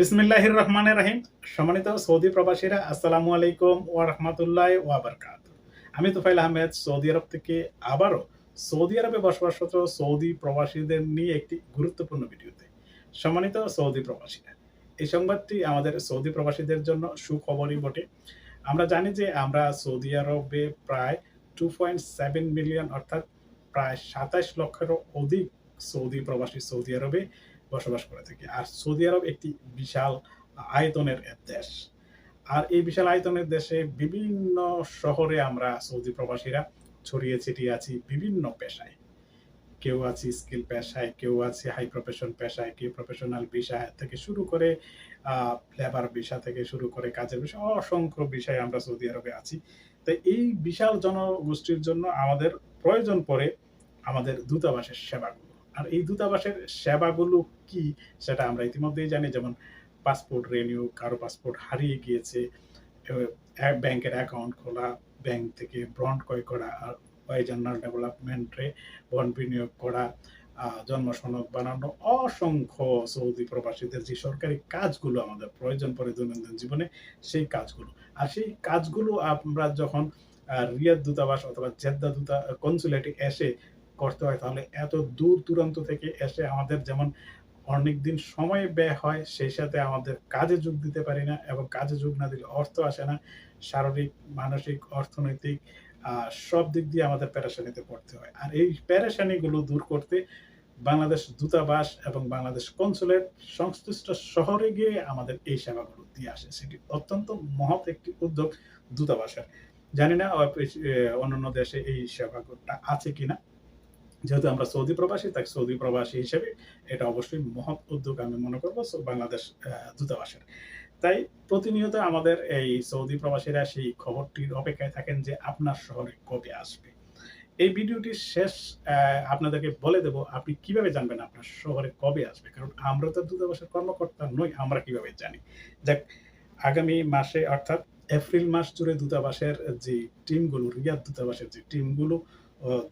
বিসমিল্লাহির রহমানের রহিম সম্মানিত সৌদি প্রবাসীরা, আসসালামু আলাইকুম ওয়া রাহমাতুল্লাহি ওয়া বারাকাতুহু। আমি তুফাইল আহমেদ, সৌদি আরব থেকে আবারও সৌদি আরবে বসবাসরত সৌদি প্রবাসীদের নিয়ে একটি গুরুত্বপূর্ণ ভিডিওতে সম্মানিত সৌদি প্রবাসীরা। এই সংবাদটি আমাদের সৌদি প্রবাসীদের জন্য সুখবরই বটে। আমরা জানি যে আমরা সৌদি আরবে প্রায় টু পয়েন্ট সেভেন মিলিয়ন অর্থাৎ প্রায় সাতাশ লক্ষেরও অধিক সৌদি প্রবাসী সৌদি আরবে বসবাস করে থাকি। আর সৌদি আরব একটি বিশাল আয়তনের দেশ। আর এই বিশাল আয়তনের দেশে বিভিন্ন শহরে আমরা সৌদি প্রবাসীরা ছড়িয়ে ছিটিয়ে আছি বিভিন্ন পেশায়। কেউ আছে স্কিল পেশায়, কেউ আছে হাই প্রফেশন পেশায়, কেউ প্রফেশনাল বিষয় থেকে শুরু করে লেবার বিষয় থেকে শুরু করে কাজের বিষয় অসংখ্য বিষয়ে আমরা সৌদি আরবে আছি। তো এই বিশাল জনগোষ্ঠীর জন্য আমাদের প্রয়োজন পড়ে আমাদের দূতাবাসের সেবাগুলো। আর এই দূতাবাসের সেবাগুলো কি সেটা আমরা ইতিমধ্যেই জানি, যেমন পাসপোর্ট রেনিউ কারও পাসপোর্ট হারিয়ে গিয়েছে ব্যাংকের অ্যাকাউন্ট খোলা, ব্যাংক থেকে বন্ড ক্রয় করা, আর জেনারেল ডেভেলপমেন্টে বন্ড বিনিয়োগ করা জন্ম সনদ বানানো, অসংখ্য সৌদি প্রবাসীদের যে সরকারি কাজগুলো আমাদের প্রয়োজন পড়ে দৈনন্দিন জীবনে, সেই কাজগুলো। আর সেই কাজগুলো আমরা যখন রিয়াদ দূতাবাস অথবা জেদ্দা দূতা কনসুলেটে এসে করতে হয়, তাহলে এত দূর দূরান্ত থেকে এসে আমাদের যেমন অনেক দিন সময় ব্যয় হয়, সেই সাথে আমাদের কাজে যোগ দিতে পারি না এবং কাজে যোগ না দিলে অর্থ আসে না। শারীরিক, মানসিক, অর্থনৈতিক সব দিক দিয়ে আমাদের প্যারাসানিতে পড়তে হয়। আর এই প্যারাসানিগুলো দূর করতে বাংলাদেশ দূতাবাস এবং বাংলাদেশ কনসুলেট সংশ্লিষ্ট শহরে গিয়ে আমাদের এই সেবাগুলো দিয়ে আসে। সেটি অত্যন্ত মহৎ একটি উদ্যোগ দূতাবাসের। জানি না অন্যান্য দেশে এই সেবাগুলোটা আছে কিনা। যেহেতু আমরা সৌদি প্রবাসী, তাই সৌদি প্রবাসী হিসেবে এটা অবশ্যই মহৎ উদ্যোগ আমি মনে করব বাংলাদেশ দূতাবাসের। তাই প্রতিনিয়ত আমাদের এই সৌদি প্রবাসীরা সেই খবরটির অপেক্ষায় থাকেন যে আপনার শহরে কবে আসবে। এই ভিডিওটি শেষ আপনাদেরকে বলে দেব আপনি কীভাবে জানবেন আপনার শহরে কবে আসবে, কারণ আমরা তো দূতাবাসের কর্মকর্তা নই, আমরা কীভাবে জানি। যাক, আগামী মাসে অর্থাৎ এপ্রিল মাস জুড়ে দূতাবাসের যে টিমগুলো, রিয়াদ দূতাবাসের যে টিমগুলো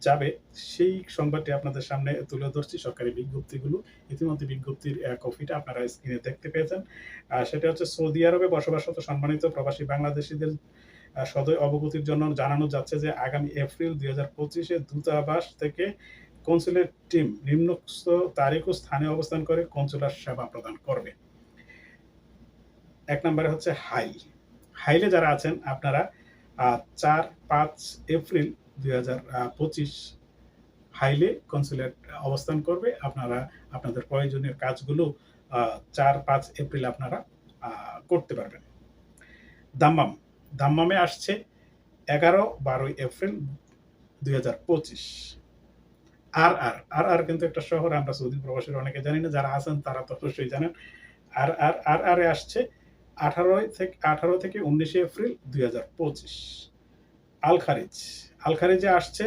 যাবে। সেই সংবাদটি আপনাদের সামনে তুলে ধরছি সরকারি বিজ্ঞপ্তিগুলো। ইতিমধ্যে বিজ্ঞপ্তির কপিটা আপনারা স্ক্রিনে দেখতে পেয়েছেন। সেটা হচ্ছে সৌদি আরবে বসবাসরত সম্মানিত প্রবাসী বাংলাদেশিদের সদয় অবগতির জন্য জানানো যাচ্ছে যে আগামী এপ্রিল দুই হাজার পঁচিশে দূতাবাস থেকে কনসুলেট টিম নিম্নোক্ত তারিখ ও স্থানে অবস্থান করে কনসুলার সেবা প্রদান করবে। এক নম্বরে হচ্ছে হাইল। হাইলে যারা আছেন, আপনারা চার পাঁচ এপ্রিল দুই হাজার পঁচিশ হাইলে কনসুলেট অবস্থান করবে। আপনারা, আপনাদের প্রয়োজনীয় কাজগুলো চার, পাঁচ এপ্রিল আপনারা করতে পারবেন। দাম্মাম, দাম্মামে আসছে এগারো বারোই এপ্রিল দুই হাজার পঁচিশ। আর আর আর আর কিন্তু একটা শহর, আমরা সৌদি প্রবাসীর অনেকে জানি না, যারা আছেন তারা তো অবশ্যই জানেন। আর আর আর, আরে আসছে আঠারোই থেকে, আঠারো থেকে উনিশে এপ্রিল দুই হাজার পঁচিশ। আল খারিজ। আল খারিজে আসছে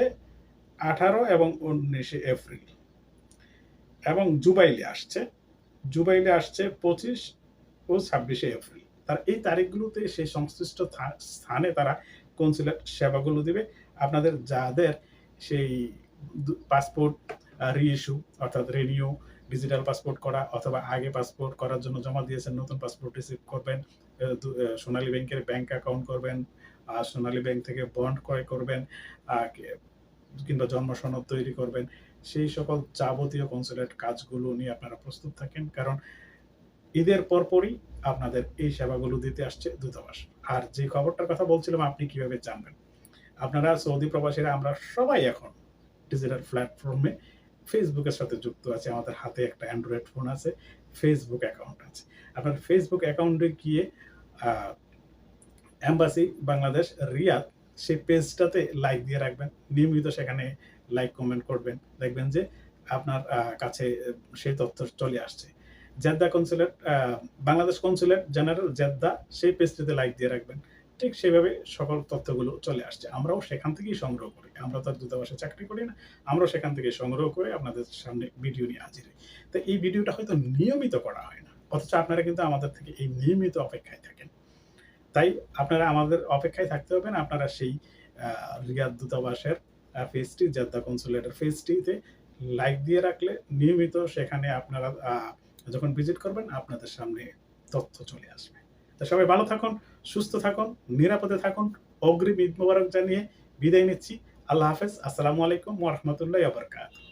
আঠারো এবং উনিশে এপ্রিল। এবং জুবাইলে আসছে। জুবাইলে আসছে পঁচিশ ও ছাব্বিশে এপ্রিল। তার এই তারিখগুলোতে সেই সংশ্লিষ্ট স্থানে তারা কনসুলেট সেবাগুলো দিবে। আপনাদের যাদের সেই পাসপোর্ট রিইস্যু অর্থাৎ রেনিউ ডিজিটাল পাসপোর্ট করা অথবা আগে পাসপোর্ট করার জন্য জমা দিয়েছেন, নতুন পাসপোর্ট রিসিভ করবেন সোনালী ব্যাংকের ব্যাংক অ্যাকাউন্ট করবেন সোনালী ব্যাংক থেকে বন্ড ক্রয় করবেন কিংবা জন্ম সনদ তৈরি করবেন, সেই সকল যাবতীয় কনসুলেট কাজগুলো নিয়ে আপনারা প্রস্তুত থাকেন। কারণ ঈদের পরপরই আপনাদের এই সেবাগুলো দিতে আসছে দূতাবাস। আর যে খবরটার কথা বলছিলাম, আপনি কীভাবে জানবেন? আপনারা সৌদি প্রবাসীরা, আমরা সবাই এখন ডিজিটাল প্ল্যাটফর্মে ফেসবুকের সাথে যুক্ত আছে। আমাদের হাতে একটা অ্যান্ড্রয়েড ফোন আছে ফেসবুক অ্যাকাউন্ট আছে। আপনার ফেসবুক অ্যাকাউন্টে গিয়ে অ্যাম্বাসি বাংলাদেশ রিয়াদ সেই পেজটাতে লাইক দিয়ে রাখবেন। নিয়মিত সেখানে লাইক কমেন্ট করবেন। দেখবেন যে আপনার কাছে সেই তথ্য চলে আসছে। Jeddah consulate Bangladesh consulate general Jeddah সেই পেজটিতে লাইক দিয়ে রাখবেন। ঠিক সেভাবে সকল তথ্যগুলো চলে আসছে। আমরাও সেখান থেকেই সংগ্রহ করি। আমরা তো আর দূতাবাসে চাকরি করি না। আমরাও সেখান থেকে সংগ্রহ করে আপনাদের সামনে ভিডিও নিয়ে হাজির হই। তো এই ভিডিওটা হয়তো নিয়মিত করা হয় না। অথচ আপনারা কিন্তু আমাদের থেকে এই নিয়মিত অপেক্ষায় থাকেন। তাই আপনারা আমাদের অপেক্ষায় থাকতে হবেন আপনারা সেই রিয়াদ দূতাবাসের ফেসটি জেদ্দা কনসুলেটের ফেসটিতে লাইক দিয়ে রাখলে নিয়মিত সেখানে আপনারা যখন ভিজিট করবেন আপনাদের সামনে তথ্য চলে আসবে। তো সবাই ভালো থাকুন, সুস্থ থাকুন, নিরাপদে থাকুন, অগ্রিম ঈদ মোবারক জানিয়ে বিদায় নিচ্ছি। আল্লাহ হাফেজ, আসসালামু আলাইকুম ওয়া রাহমাতুল্লাহি ওয়া বারাকাতুহু।